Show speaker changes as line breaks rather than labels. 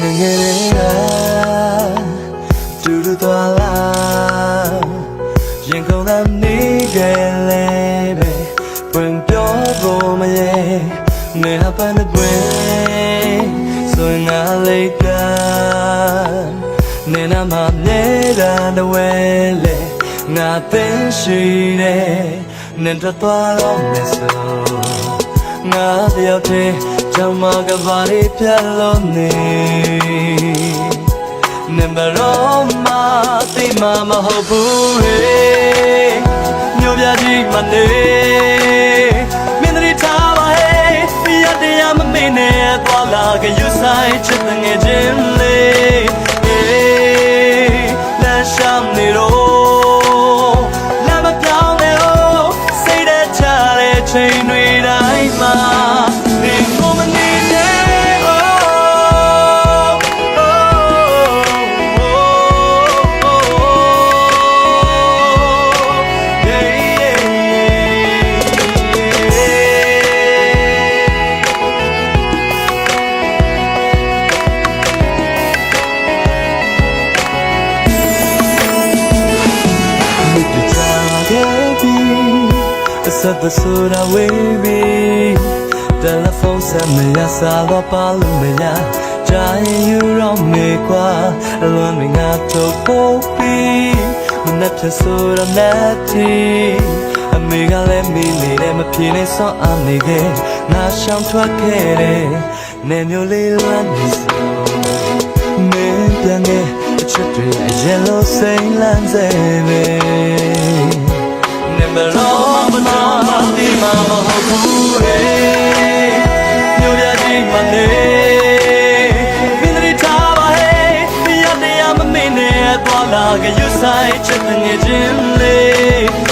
ငငယ်လေးကတူတူသွားလာရင်ကုန်တဲ့နေကြလေးပဲပွင့်ပြောဖို့မရေနေဟပန်တဲ့ပွင့်ဆိုငါလေးကနေနာမလဲတာတဝဲလေငါသိရှိတယ်နင်တော့သွားတော့မယ်ဆိုငါတယောက်တည်း Jamma gavare pyalo ne မမဟုတ်ဘူးဟေးမြို့ပြကြီးမနေမင်းတို့ထားပါဟေးပြရတရားမမင်းနဲ့သွားလာကယူဆိုင်ချစ်တဲ့ငယ်ချင်းလေးဟေးလမ်းရှောင်းနေတော့လမ်းမပြောင်းနေတော့စိတ်တဲ့ချတဲ့ချိန်တွေ Set the soda wavy Telephone set me ya sa lo pa lu me ya ကြာရင်ယူတော့မေကွာအလွန်မငါတော့ပို့ပြီးမနဲ့ဖြစ်ဆိုတော့နဲ့တီအမေကလည်းမိနေတယ်မပြေနဲ့ဆောင်းအားနေခဲ့ငါရှောင်ထွက်ခဲ့တယ်နေမျိုးလေးလမ်းနေစို့မင်းပြန်ခဲ့အချက်တွေအရင်လိုစိမ့်လန်းစေပဲ နေမင်းတွေထားပါဟဲ့တရားတရားမမင်းနဲ့သွားလာကယူဆိုင်ချစ်ငယ်ချင်းလေး